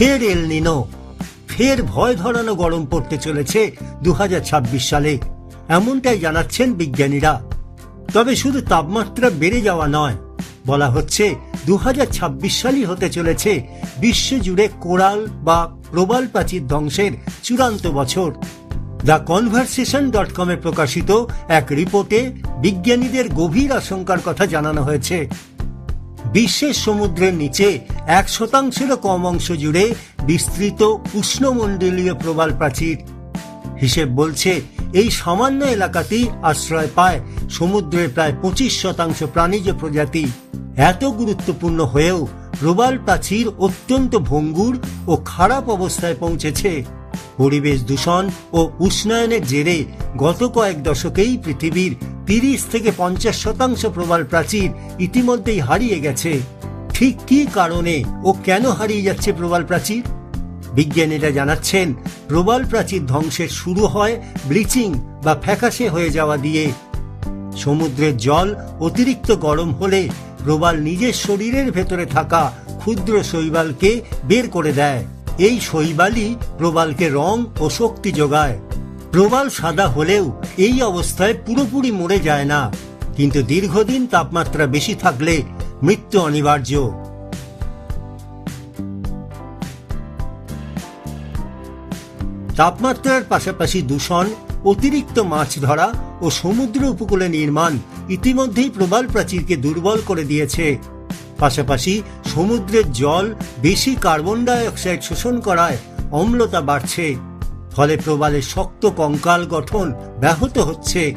ফের এল নিনো। ফের ভয় ধরানো গরম পড়তে চলেছে দু হাজার ছাব্বিশ সালে। এমনটাই জানাচ্ছেন বিজ্ঞানীরা। তবে শুধু তাপমাত্রা বেড়ে যাওয়া নয়, বলা হচ্ছে দু হাজার ছাব্বিশ সালই হতে চলেছে বিশ্বজুড়ে কোরাল বা প্রবাল প্রাচীর ধ্বংসের চূড়ান্ত বছর। দ্য কনভারসেশন ডট কমে প্রকাশিত এক রিপোর্টে বিজ্ঞানীদের গভীর আশঙ্কার কথা জানানো হয়েছে। বিশ্বের সমুদ্রের নিচে এক শতাংশেরও কম অংশ জুড়ে বিস্তৃত উষ্ণমণ্ডলীয় প্রবাল প্রাচীর। হিসেব বলছে, এই সামান্য এলাকাতেই আশ্রয় পায় সমুদ্রের প্রায় পঁচিশ শতাংশ প্রাণীজ প্রজাতি। এত গুরুত্বপূর্ণ হয়েও প্রবাল প্রাচীর অত্যন্ত ভঙ্গুর ও খারাপ অবস্থায় পৌঁছেছে। পরিবেশ দূষণ ও উষ্ণায়নের জেরে গত কয়েক দশকেই পৃথিবীর তিরিশ থেকে পঞ্চাশ শতাংশ প্রবাল প্রাচীর ইতিমধ্যেই হারিয়ে গেছে। ঠিক কী কারণে ও কেন হারিয়ে যাচ্ছে প্রবাল প্রাচীর? বিজ্ঞানীরা জানাচ্ছেন, প্রবাল প্রাচীর ধ্বংসের শুরু হয় ব্লিচিং বা ফ্যাকাশে হয়ে যাওয়া দিয়ে। সমুদ্রের জল অতিরিক্ত গরম হলে প্রবাল নিজের শরীরের ভেতরে থাকা ক্ষুদ্র শৈবালকে বের করে দেয়। এই শৈবালই প্রবালকে রং ও শক্তি যোগায়। প্রবাল সাদা হলেও এই অবস্থায় পুরোপুরি মরে যায় না। কিন্তু দীর্ঘদিন তাপমাত্রা বেশি থাকলে মৃত্যু অনিবার্য। তাপমাত্রার পাশাপাশি দূষণ, অতিরিক্ত মাছ ধরা ও সমুদ্র উপকূলে নির্মাণ ইতিমধ্যেই প্রবাল প্রাচীরকে দুর্বল করে দিয়েছে। পাশাপাশি সমুদ্রের জল, বেশি কার্বন ডাই অক্সাইড শোষণ করায় অম্লতা বাড়ছে। ফলে প্রবালের শক্ত কঙ্কাল গঠন ব্যাহত হচ্ছে,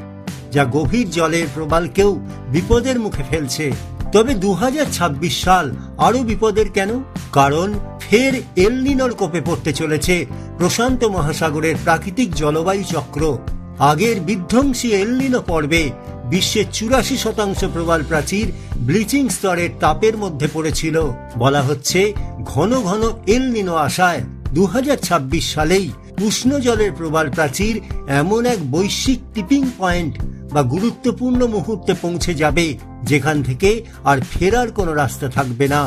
যা গভীর জলের প্রবালকেও বিপদের মুখে ফেলছে। তবে দুহাজার ছাব্বিশ সাল আরও বিপদের কেন? কারণ ফের এলনিনোর কোপে পড়তে চলেছে প্রশান্ত মহাসাগরের প্রাকৃতিক জলবায়ু চক্র। আগের বিধ্বংসী এলনিনো পর্বে বিশ্বের চুরাশি শতাংশ প্রবাল প্রাচীর ব্লিচিং স্তরের তাপের মধ্যে পড়েছিল। বলা হচ্ছে ঘন ঘন এলনিনো আসায় দু হাজার ছাব্বিশ সালেই উষ্ণ জলের প্রবাল প্রাচীর এমন এক বৈশ্বিক টিপিং পয়েন্ট বা গুরুত্বপূর্ণ মুহূর্তে পৌঁছে যাবে, যেখান থেকে আর ফেরার কোনো রাস্তা থাকবে না।